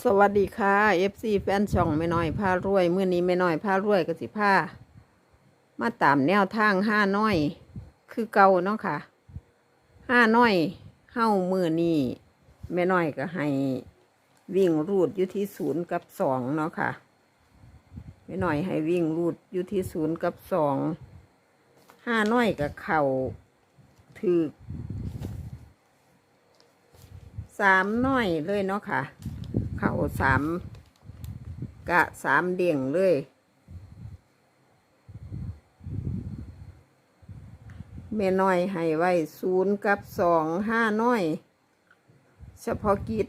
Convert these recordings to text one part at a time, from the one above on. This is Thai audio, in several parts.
สวัสดีค่ะ FC แฟนช่องไม่น้อยผ้ารวยเมื่อนี้ไม่น้อยผ้ารวยก็สิผ้ามาตามแนวทางห้าน้อย คือเก่าเนาะค่ะห้าน้อยเฮ้ามือนี้แม่น้อยก็ให้วิ่งรูดอยู่ที่ศูนย์กับสองเนาะค่ะแม่น้อยให้วิ่งรูดอยู่ที่ศูนย์กับสองห้าน้อยกับเข่าถือสามน้อยเลยเนาะค่ะ เข่าสามกะสามเดี่ยงเลยแม่น้อยให้ไว้ศูนย์กับสองห้าน้อย เฉพาะกิจ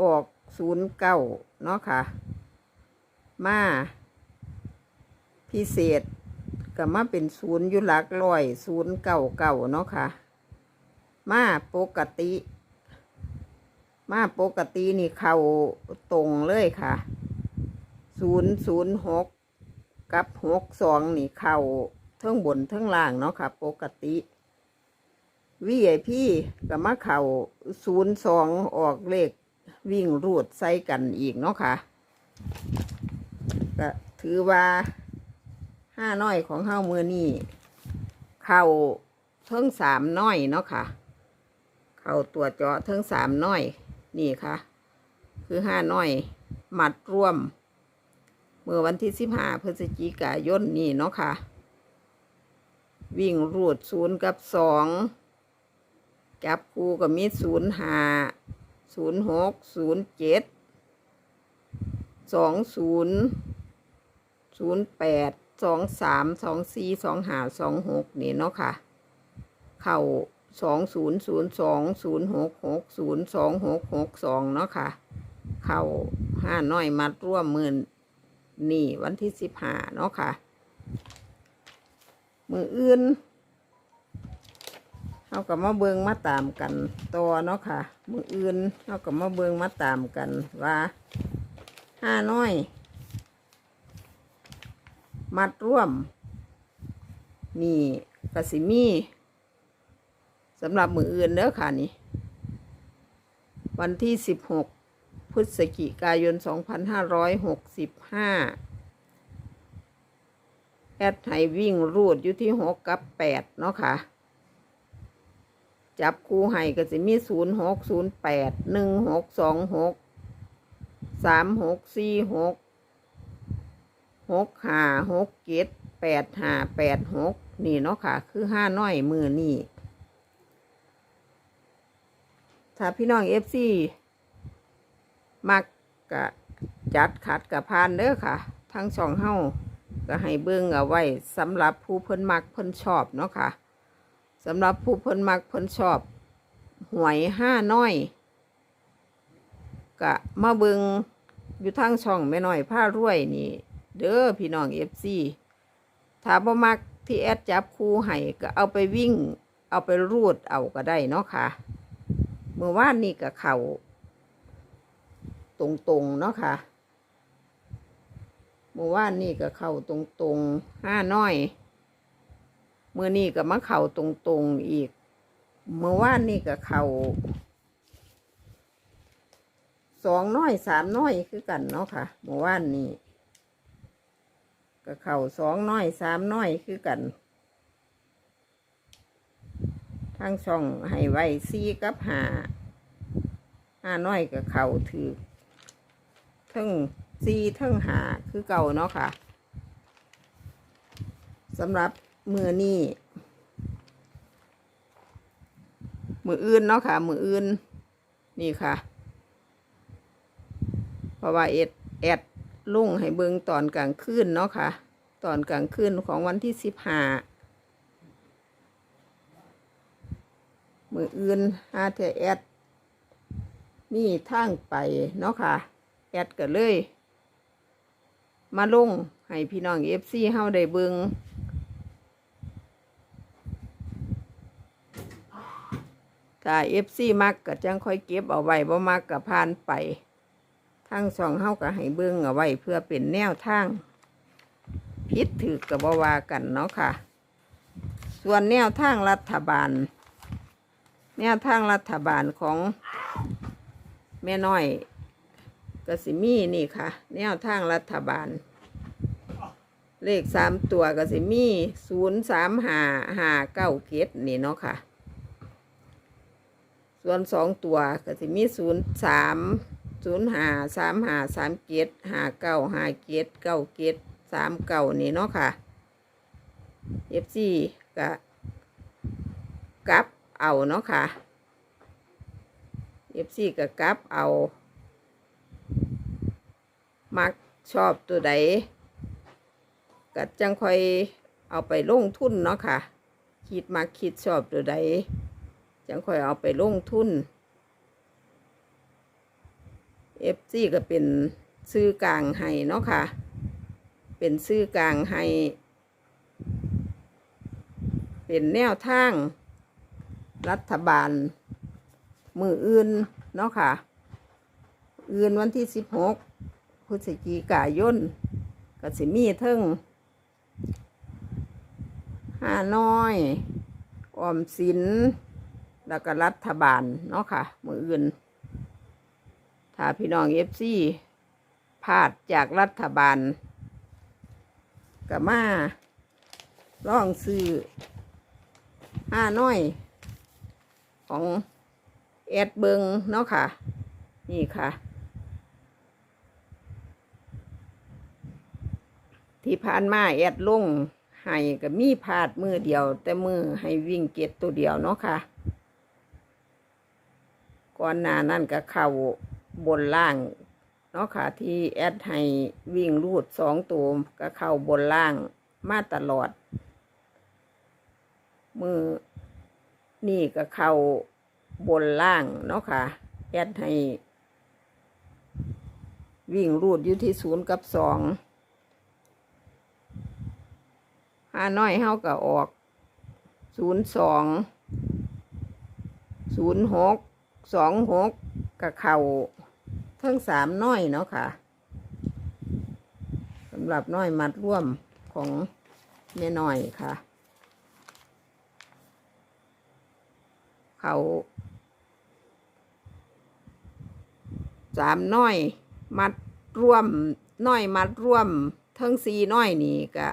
ออกศูนย์เก้าเนาะค่ะ มาพิเศษก็มาเป็นศูนย์ยุลักร้อยศูนย์เก่าเก่าเนาะค่ะ มาปกติ มาปกตินี่เข้าตรงเลยค่ะศูนย์ศูนย์หกกับหกสองนี่เข้าเทั้งบนเทั้งล่างเนาะค่ะ ปกติวีไอพี่ก็มาเข้าศูนย์สองออกเลขวิ่งรูดใส่กันอีกเนาะค่ะก็ถือว่าห้าน้อยของเฮามือนี่เข้าเทั้งสามน้อยเนาะค่ะ เข้าตัวเจาะเทั้งสามน้อย นี่ค่ะ คือห้าน้อยหมัดร่วม เมื่อวันที่สิบห้าพฤศจิกายนนี่เนาะค่ะ วิ่งรูดศูนย์กับสองจับคู่กับมีศูนย์ห้าศูนย์หกศูนย์เจ็ดสองศูนย์ศูนย์แปดสองสามสองสี่สองห้าสองหกนี่เนาะค่ะ เข้า สองศูนย์ศูนย์สองศูนย์หกหกศูนย์สองหกหกสองเนาะค่ะ เข้าห้าน้อยมัดร่วมหมื่นนี่วันที่สิบห้าเนาะค่ะ มืออื่นเขากับมาเบิงมาตามกันต่อเนาะค่ะ มืออื่นเขากับมาเบิงมาตามกันว่าห้าน้อย มัดร่วม นี่กระสิมี สำหรับมืออื่นเด้อค่ะนี่ วันที่สิบหกพฤศจิกายนสองพันห้าร้อยหกสิบห้าแอดไห้วิ่งรูดอยู่ที่หกกับแปดเนาะค่ะ จับคู่ให้ก็จะมีศูนย์หกศูนย์แปดหนึ่งหกสองหกสามหกสี่หกหกหาหกเจ็ดแปดหาแปดหกนี่เนาะค่ะ คือห้าน้อยมือนี่ ถ้าพี่น้องเอฟซีมักกะจัดขัดกับพานเด้อค่ะ ทั้งสองเฮ้าก็ให้เบิ่งเอาไว้สำหรับผู้เพิ่นมักเพิ่นชอบเนาะค่ะสำหรับผู้เพิ่นมักเพิ่นชอบ หวยห้าน้อยก็มาเบิ่งอยู่ทางช่องแม่น้อยผ้ารวยนี่ เด้อพี่น้องเอฟซีถ้าบ่มักที่แอดจับคู่ให้ก็เอาไปวิ่ง เอาไปรูดเอาก็ได้เนาะค่ะ เมื่อวานนี่กับเขาตรงๆเนาะค่ะเมื่อวานนี่กับเขาตรงๆห้าน้อยเมื่อนี่กับมาเข่าตรงๆอีก เมื่อวานนี่กับเขาสองน้อยสามน้อยคือกันเนาะค่ะเมื่อวานนี่กับเขาสองน้อยสามน้อยคือกัน ทางช่องให้ไว้ซีกับหาหาน้อยกับเขาถือทั้งซีทั้งหาคือเก่าเนาะค่ะสำหรับมือนี่มืออื่นเนาะค่ะ มืออื่น นี่ค่ะ เพราะว่าเอ็ดแอดลุ่งให้เบิงตอนกลางคืนเนาะค่ะ ตอนกลางคืนของวันที่สิบห้า มืออื่นหาแต่แอดนี่ทางไปเนาะค่ะ แอดก็เลย มาลงให้พี่น้องเอฟซีเฮาได้เบิงถ้าเอฟซีมักก็จังค่อยเก็บเอาไว้บ่มักก็ผ่านไปทางสองเฮาก็ให้เบิงเอาไว้เพื่อเป็นแนวทางพิษถือกับบ่ว่ากันเนาะค่ะ ส่วนแนวทางรัฐบาล แนวทางรัฐบาลของแม่น้อยกสิมีนี่ค่ะ แนวทางรัฐบาล เลขสามตัวกสิมีศูนย์สามหาหาเก้าเกตนี่เนาะค่ะ ส่วนสองตัวกสิมีศูนย์สามศูนย์หาสามหาสามเกตหาเก้าหาเกตเก้าเกตสามเก้านี่เนาะค่ะเอฟซีก็กลับ เอาเนาะค่ะเอฟซีก็กลับเอา มักชอบตัวใดก็จังค่อยเอาไปลงทุนเนาะค่ะ คิดมักคิดชอบตัวใดจังค่อยเอาไปลงทุนเอฟซีก็เป็นซื้อกลางให้เนาะค่ะ เป็นซื้อกลางให้ เป็นแนวทาง รัฐบาล มืออื่นเนาะค่ะ อื่นวันที่สิบหกพฤศจิกายนก็สิมีเทิงห้าน้อย ออมสิน แล้วก็รัฐบาล เนาะค่ะ มืออื่น ถ้าพี่น้องเอฟซีพลาดจากรัฐบาลก็มาล่องซื้อห้าน้อย ของแอดเบิงเนาะค่ะ นี่ค่ะ ที่ผ่านมาแอดลงให้ก็มีพลาดมือเดียว แต่มือให้วิ่งเก็ตตัวเดียวเนาะค่ะ ก่อนหน้านั่นก็เข้าบนล่างเนาะค่ะ ที่แอดให้วิ่งรูดสองตัวก็เข้าบนล่างมาตลอด มือ นี่ก็เข้าบนล่างเนาะค่ะแอดให้ วิ่งรูดอยู่ที่ศูนย์กับสองห้าน้อยเฮาก็ออกศูนย์สองศูนย์หกสองหกกับเข่าทั้งสามน้อยเนาะค่ะสำหรับน้อยมัดร่วมของแม่น้อยค่ะ เขาสามน้อยมัดร่วมน้อยมัดร่วมทั้งสีน้อยนี่ก็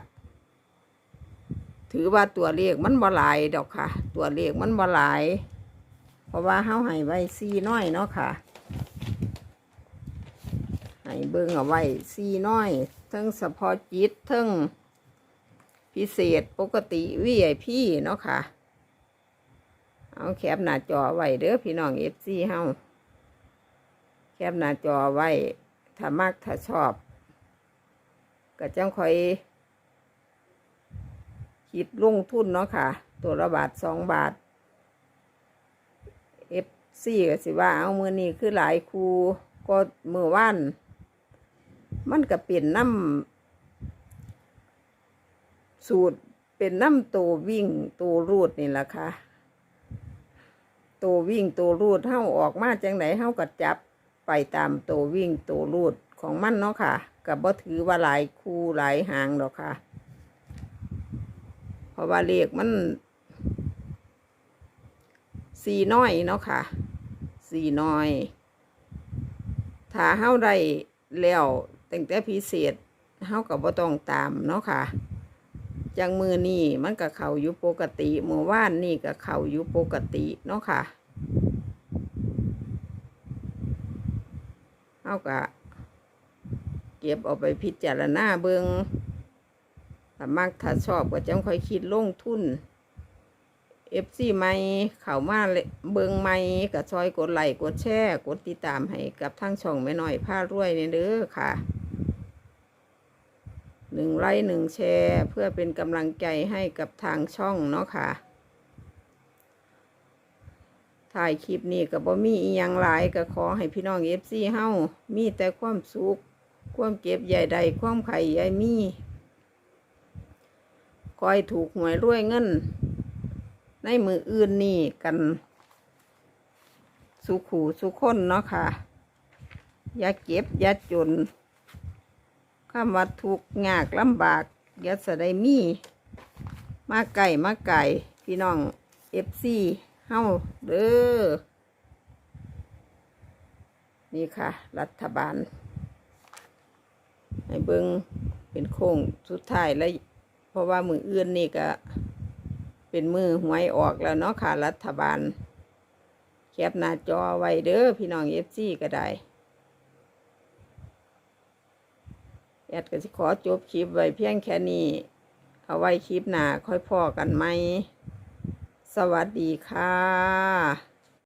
ถือว่าตัวเลขมันบ่หลายดอกค่ะ ตัวเลขมันบ่หลาย เพราะว่าเฮาให้ไว้สีน้อยเนาะค่ะให้เบิ่งเอาไว้สีน้อยทั้งเฉพาะจิตทั้งพิเศษปกติวีไอพีเนาะค่ะ เอาแคปหน้าจอไว้เด้อพี่น้องเอฟซีเฮาแคปหน้าจอไว้ถ้ามักถ้าชอบก็จังคอยคิดลงทุนเนาะค่ะ ตัวละบาทสองบาทเอฟซีก็สิว่าเอามือนี้คือหลายครูก็มือว่าน มันก็เปลี่ยนน้ำสูตรเป็นน้ำตัววิ่งตัวรูดนี่แหละค่ะ ตัววิ่งตัวรูดเท่าออกมาจังไหนเท่ากับจับไปตามตัววิ่งตัวรูดของมันเนาะค่ะกับบ่ถือว่าหลายคู่หลายหางหรอกค่ะ เพราะว่าเลขมันสี่น้อยเนาะค่ะสี่น้อย ถ้าเฮาได้แล้วตั้งแต่พิเศษเฮากับบ่ต้องตามเนาะค่ะ จังมือนี่มันกับเขาอยู่ปกติเมื่อวานนี่กับเขาอยู่ปกติเนาะค่ะเอากะเก็บเอาไปพิจารณาเบิงถ้ามักถ้าชอบก็จังค่อยคิดลงทุนเอฟซีไม่เข้ามาเลยเบิงไม่กับซอยกดไลค์กดแชร์ กดติดตามให้กับทางช่องแม่น้อยผ้ารวยเนี่ยเด้อค่ะ หนึ่งไลค์หนึ่งแชร์เพื่อเป็นกำลังใจให้กับทางช่องเนาะค่ะถ่ายคลิปนี้กับบ่มีอีหยังหลายก็ขอให้พี่น้องเอฟซีเฮามีแต่ความสุขความเก็บใหญ่ใดความไข่ใหญ่มีคอยถูกหวยรวยเงิน ในมืออื่นนี่กัน สุขูสุขคนเนาะค่ะ อย่าเก็บ อย่าจน คำว่าทุกข์ยากลำบากย่าสะได้มี มาไก่มาไก่พี่น้องเอฟซีเฮาเด้อนี่ค่ะ รัฐบาลให้เบิงเป็นโค้งสุดท้ายแล้ว เพราะว่ามืออื่นนี่ก็ เป็นมือหวยออกแล้วเนาะค่ะ รัฐบาล แคปหน้าจอไว้เด้อพี่น้องเอฟซีก็ได้ แอดก็สิขอจบคลิปไว้เพียงแค่นี้ เอาไว้คลิปหน้าค่อยพอกันไหม สวัสดีค่ะ